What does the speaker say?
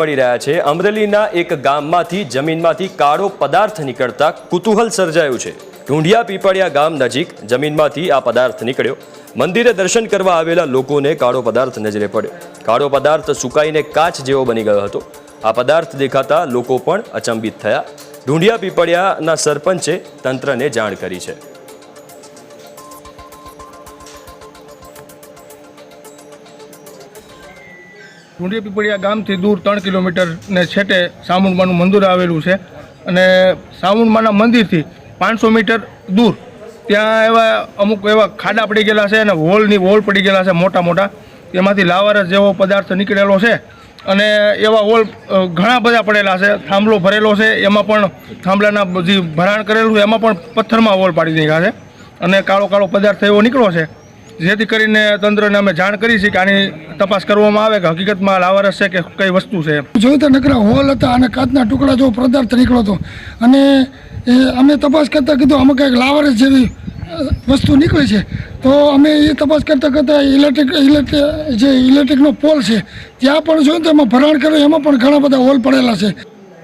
મળી રહ્યા છે. અમરેલીના એક ગામમાંથી જમીનમાંથી કાળો પદાર્થ નીકળતા કુતૂહલ સર્જાયું છે. ઢૂંઢિયા પીપળિયા ગામ નજીક જમીનમાંથી આ પદાર્થ નીકળ્યો. મંદિરે દર્શન કરવા આવેલા લોકોને કાળો પદાર્થ નજરે પડ્યો. કાળો પદાર્થ સુકાઈને કાચ જેવો બની ગયો હતો. આ પદાર્થ દેખાતા લોકો પણ અચંબિત થયા. ઢૂંઢિયા પીપળિયાના સરપંચે તંત્રને જાણ કરી છે. ઢુંડી પીપળિયા ગામથી દૂર ત્રણ કિલોમીટરને છેટે સામુંડમાનું મંદિર આવેલું છે. અને સામુંડમાના મંદિરથી પાંચસો મીટર દૂર ત્યાં એવા અમુક એવા ખાડા પડી ગયેલા છે અને વોલની વોલ પડી ગયેલા છે મોટા મોટા. તેમાંથી લાવારસ જેવો પદાર્થ નીકળેલો છે અને એવા વોલ ઘણા બધા પડેલા છે. થાંભલો ભરેલો છે. એમાં પણ થાંભલાના જે ભરાણ કરેલું છે, એમાં પણ પથ્થરમાં વોલ પાડી દીધા છે. અને કાળો કાળો પદાર્થ એવો નીકળ્યો છે. જેથી કરીને તંત્રને અમે જાણ કરી છે કે આની તપાસ કરવામાં આવે, કે હકીકતમાં લાવારસ છે કે કઈ વસ્તુ છે જોયું તો નકરા હોલ હતા અને કાચના ટુકડા જેવો પદાર્થ નીકળ્યો હતો. અને અમે તપાસ કરતાં કીધું, આમાં કંઈક લાવરસ જેવી વસ્તુ નીકળે છે. તો અમે એ તપાસ કરતાં કરતાં ઇલેક્ટ્રિક ઇલેક્ટ્રિક જે ઇલેક્ટ્રિકનો પોલ છે, ત્યાં પણ જોયું તો એમાં ભરાણ કર્યું, એમાં પણ ઘણા બધા હોલ પડેલા છે.